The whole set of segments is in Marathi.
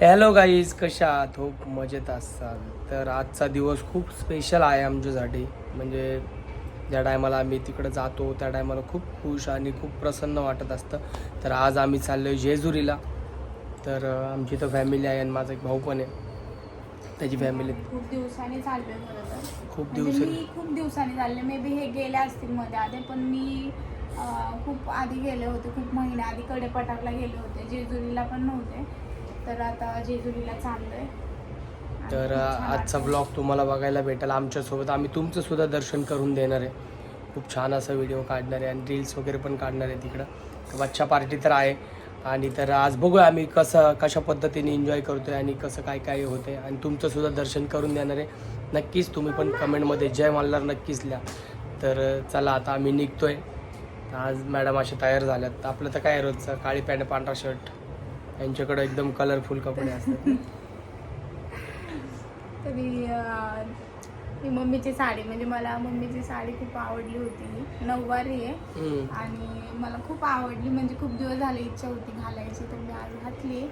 हॅलो गाईज कशा आहात? खूप मजेत असाल. तर आजचा दिवस खूप स्पेशल आहे आमच्यासाठी. म्हणजे ज्या टायमाला आम्ही तिकडं जातो त्या टायमाला खूप खुश आणि खूप प्रसन्न वाटत असतं. तर आज आम्ही चाललो आहे जेजुरीला. तर आमची तर फॅमिली आहे आणि माझा एक भाऊ पण आहे. त्याची फॅमिली खूप दिवसांनी चाललोय खरं तर. खूप म्हणजे दिवस मी खूप दिवसांनी चालले मे बी हे गेले असतील मध्ये आधी पण मी अं, खूप आधी गेले होते. खूप महिने आधी कडेपटाकला गेले होते. जेजुरीला पण नव्हते. तर आता जेजुरीला चाललोय. तर आजचा. ब्लॉग तुम्हाला बघायला भेटेल आमच्यासोबत. आम्ही तुमचं सुद्धा दर्शन करून देणार आहे. खूप छान असा व्हिडिओ काढणार आहे आणि रील्स वगैरे पण काढणार आहे तिकडं. तर बच्चा पार्टी तर आहे. आणि तर आज बघूया आम्ही कसं कशा पद्धतीने एन्जॉय करतोय आणि कसं काय काय होते आणि तुमचं सुद्धा दर्शन करून देणार आहे. नक्कीच तुम्ही पण कमेंटमध्ये जय मल्हार नक्कीच लिहा. तर चला आता आम्ही निघतोय. आज मॅडम असे तयार झाल्यात. आपलं तर काय रोजचं? काळी पॅन्ट पांढरा शर्ट यांच्याकडे एकदम कलरफुल कपडे असतात. तरी अं, ही मम्मीची साडी म्हणजे मला मम्मीची साडी खूप आवडली होती. नऊवारी आहे. हम्म. आणि मला खूप आवडली म्हणजे खूप दिवस झाले इच्छा होती घालायची तर मी आज घातली.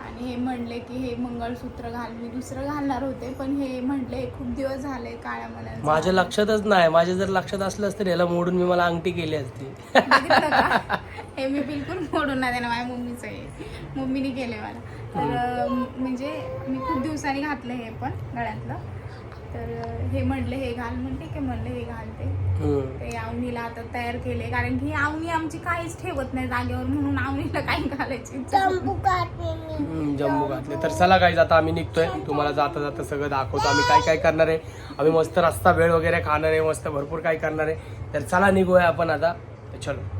आणि हे म्हणले की हे मंगळसूत्र घाल. मी दुसरं घालणार होते पण हे म्हणले खूप दिवस झाले काळ्या मनात माझ्या लक्षातच नाही. माझ्या जर लक्षात असलं असतं याला मोडून मी मला अंगठी केली असती. हे मी बिलकुल मोडून नाही देणार माझ्या मम्मीचं आहे मम्मीने केले मला. तर म्हणजे मी खूप दिवसांनी घातलं हे पण गळ्यातलं. तर हे म्हणले हे घाल म्हणते की म्हणले हे घालते. ते आवनीला आता तयार केले कारण की आवनी आमची काहीच ठेवत नाही जागेवर म्हणून आवनीला काही घालायची जम्मू घातले तर चला काय आता आम्ही निघतोय. तुम्हाला जाता जाता सगळं दाखवतो. आम्ही काय काय करणार आहे? आम्ही मस्त रस्ता वेळ वगैरे खाणार आहे मस्त भरपूर काय करणार आहे. तर चला निघूया आपण आता. चलो.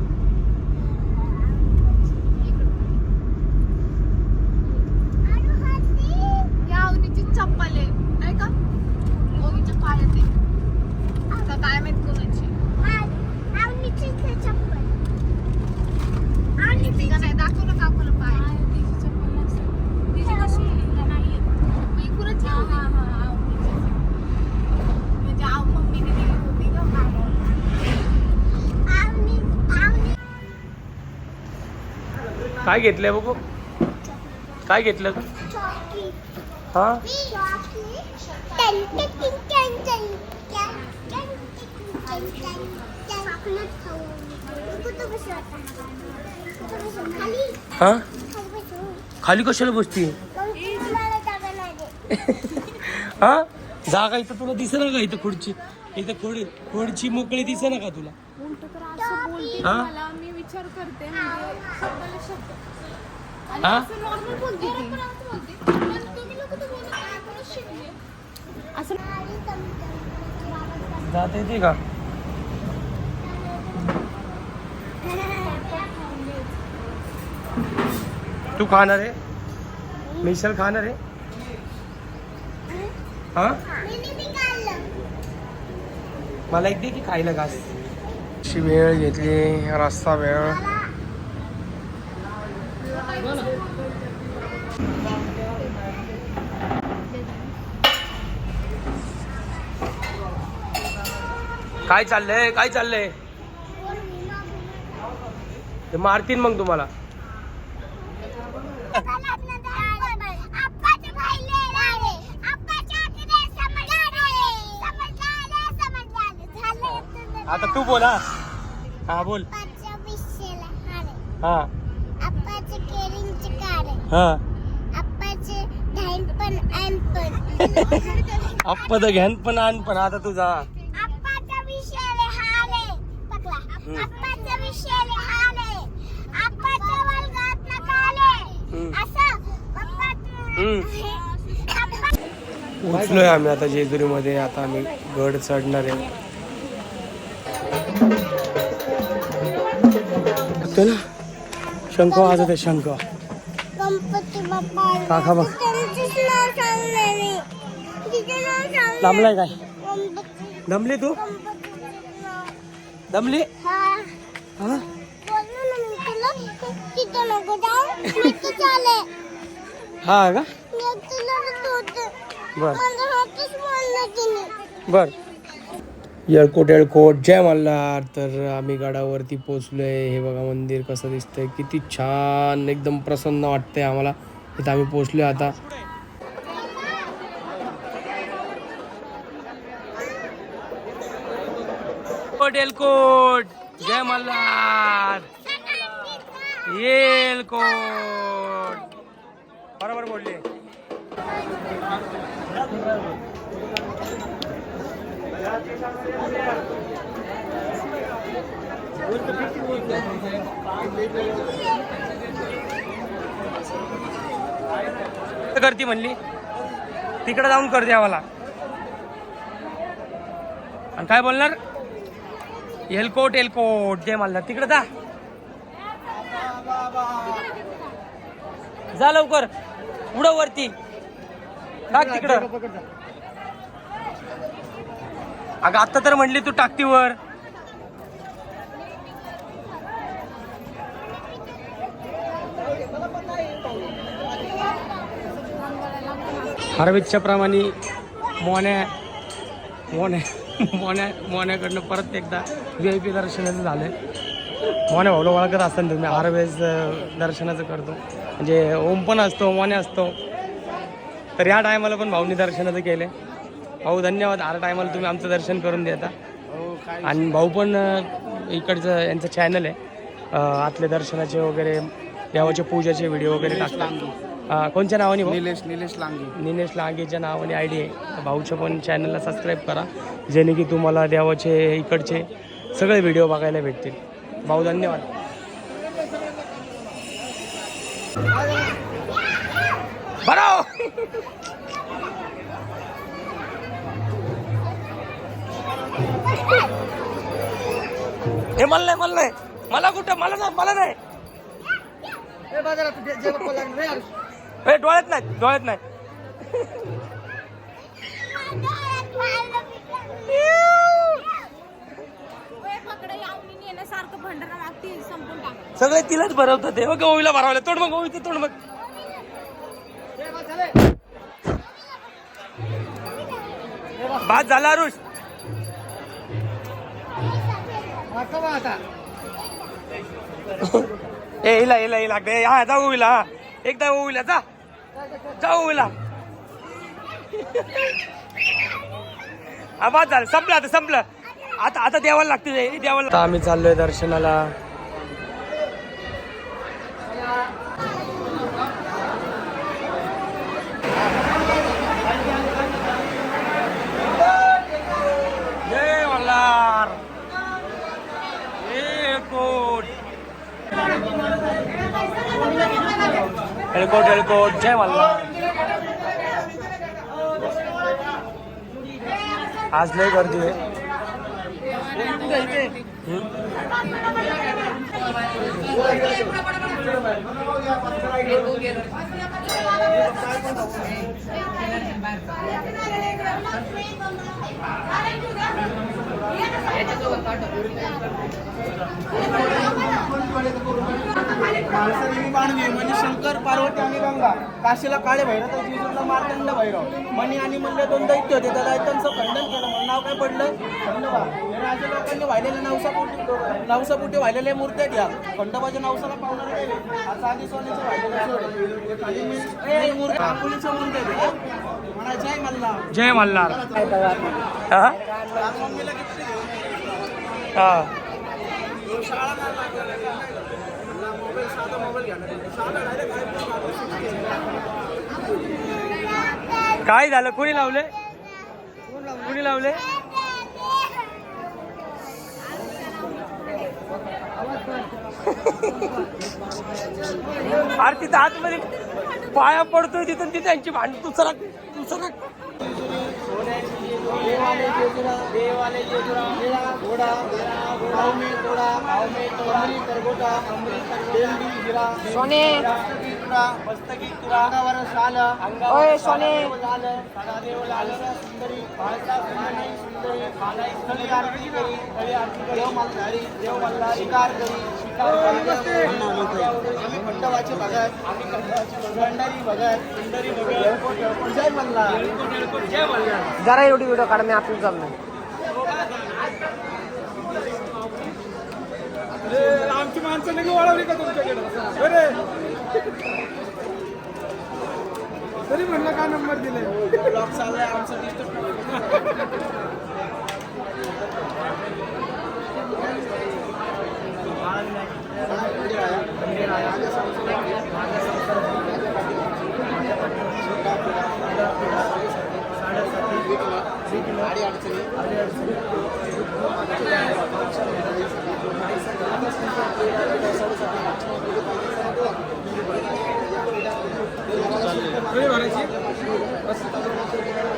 या आवनीची चप्पल आहे नाही का ओवीच्या पायात आहे आता काय माहीत कोणाची येते का नाही दाखव ना काकूला पाय तिची चप्पल नसेल तिची कशी आहे? नाही येत. मी कुणाची आवनी? म्हणजे आव मम्मीने दिली होती का कामावर काय घेतलंय बघू? काय घेतलं? हा? हा? खाली कशाला बसती? हा? जागा इथं तुला दिसेना का इथं खुर्ची? इथं खुर्ची खुर्ची मोकळी दिसेना का तुला? हा? मी विचार करते म्हणजे शब्दाला शब्द आणि हा? जाता येते का? तू खाणार आहे? मिसल खाणार आहे? हा? मला एक दे की खायला घास. अशी वेळ घेतली रस्ता वेळ. काय चाललंय? काय चाललंय? ते मारतील मग तुम्हाला. आता तू बोला हा. बोल. हा. हा. अप्पा तर घ्यान पण. आण पण आता तू जा. पोचलोय आम्ही आता जेजुरीमध्ये. आता आम्ही गड चढणार आहे. शंख वाजत आहे शंख. गणपती बाप्पा काका बघ. त्यांचंच नाव सांगणार नाही तिचं नाव सांगणार दमलाय काय? गणपती दमली तू? गणपतीचं नाव. दमली? हा. हा? बोललो ना मी तुला. तिथं नको जाऊ. मी तर चाले हा का? मी तुला होते बर. हातच तिने. बर. येळकोट येळकोट जय मल्हार. तर आम्ही गडावरती पोचलोय हे बघा मंदिर कसं दिसतंय. किती छान एकदम प्रसन्न वाटतंय आम्हाला. इथं आम्ही पोचलोय आता. कोट येलकोट जय मल्हार. येलकोट बरोबर बोलले. करती म्हणली. तिकडे जाऊन कर द्यावाला आणि काय बोलणार? एलकोट एलकोट. जे मल्हार तिकडे जा. जा लवकर. उडव वरती. टाक तिकडं. अगं आता तर म्हणली तू टाकतीवर. वर प्रमाणे मोन्या मोन्या मोन्या मोन्याकडनं परत एकदा व्ही आय पी दर्शनाचं झालं मोन्या भाऊला ओळखत असताना तुम्ही हार्वेज दर्शनाचं करतो. म्हणजे ओम पण असतो मोन्या असतो. तर या टायमाला पण भाऊनी दर्शनाचं केलं भाऊ धन्यवाद. हर टायमाला तुम्ही आमचं दर्शन करून देता. आणि भाऊ पण इकडचं यांचं चॅनल आहे. आतले दर्शनाचे वगैरे देवाच्या पूजाचे व्हिडिओ वगैरे टाकतात. अं, कोणत्या नावाने निलेश निलेश लांगे. निलेश लांगेच्या नावाने आय डी आहे भाऊच्या पण चॅनलला सबस्क्राईब करा. जेणे की तुम्हाला देवाचे इकडचे सगळे व्हिडिओ बघायला भेटतील. भाऊ धन्यवाद. बरं हे मला नाही मला नाही. मला कुठं मला नाही मला नाही ए डोळ्यात नाही डोळ्यात नाही सगळे तिलाच भरवतात ते बघ ओवीला भरवलं तोड मग ओवीचं तोड मग भात झाला रुष ए इला इला इला ए, हा जा हा एकदा ओवीला जा जा. ओवीला हा भात झालं संपलं आता संपलं. आता आता देवाला लागते देवाला. आता आम्ही चाललोय दर्शनाला जय मल्हार एलकोट एलकोट एलकोट जय मल्हार आज लय गर्दी आहे मानवी म्हणजे शंकर पार्वती आणि गंगा काशीला काळे भैरव तर जिजूला मार्तंड भैरव. मणी आणि मल्ल दोन दैत्य होते त्या दैत्यांचं खंडन केलं म्हणून नाव काय पडलं? खंडोबा. राजे लोकांनी वाहिलेल्या नवसापोटी नवसापोटी वाहिलेल्या मूर्त्या घ्या. खंडोबाच्या नवसाला पावणारे चांदी सोन्याचं वाहिलेलं मेन मूर्ती आपुलीच्या मूर्त्या घ्या म्हणा जय मल्ला जय मल्हार. हा? मोबाईल साधा मोबाईल घ्यायला साधा डायरेक्ट काय झालं? कोणी लावले? कोणी लावले? अरे तिथं आतमध्ये पाया पडतोय तिथं ती त्यांची भांडी तुसरा तुसरा देवाले जेजुरा देवाले जेजुरा मेरा घोडा मेरा घोडा भाव में तोड़ा भाव में तोड़ा अमरी करगोटा अमरी देंडी हिरा सोने मस्तकी जरा एवढी व्हिडिओ काढ मी आपण जमणार आमची माणसं नाही ओळखली का तुमच्याकडे? बरे. तरी म्हणलं का नंबर दिलाय? ब्लॉग चाललाय आमचं डिस्टर्ब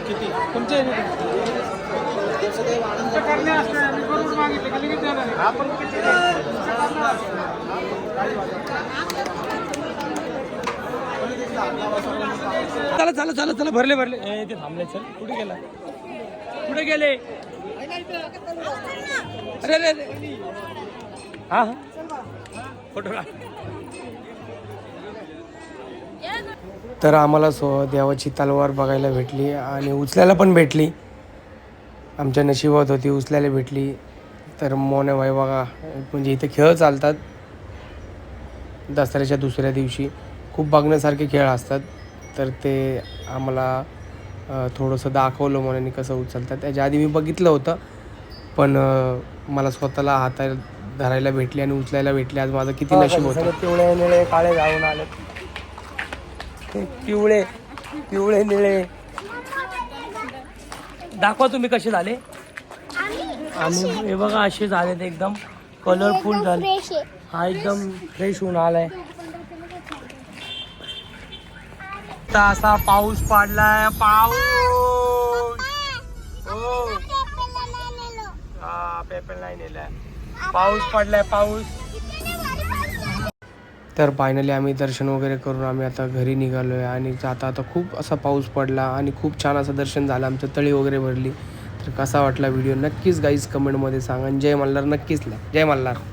किती? तुमच्या आपण किती चला चला चला चला भरले भरले. ते थांबले चल. कुठे गेला? कुठे गेले? अरे अरे अरे. हा हा. फोटो तर आम्हाला सो देवाची तलवार बघायला भेटली आणि उचलायला पण भेटली. आमच्या नशिबात होती उचलायला भेटली. तर मोने भाई बघा म्हणजे इथे खेळ चालतात. दसऱ्याच्या दुसऱ्या दिवशी खूप बघण्यासारखे खेळ असतात. तर ते आम्हाला थोडंसं दाखवलं म्हणून कसं उचलतात. त्याच्या आधी मी बघितलं होतं पण मला स्वतःला हाता धरायला भेटली आणि उचलायला भेटली. आज माझं किती नशीब होतं. पिवळे निळे काळे जाऊन आले पिवळे पिवळे निळे. दाखवा तुम्ही कसे झाले. आणि हे बघा असे झाले ते एकदम कलरफुल झाले हा एकदम फ्रेश होऊन आलाय. असा पाऊस पडलाय पाऊस. हो. हा पेपर नाही नेलाय. पाऊस पडलाय पाऊस. तर फायनली आम्ही दर्शन वगैरे करून आम्ही आता घरी निघालो आहे आणि आता आता खूप असा पाऊस पडला आणि खूप छान असं दर्शन झालं. आमचं तळी वगैरे भरली. तर कसा वाटला व्हिडिओ नक्कीच गाईज कमेंटमध्ये सांगा आणि जय मल्हार नक्कीच लिहा जय मल्हार.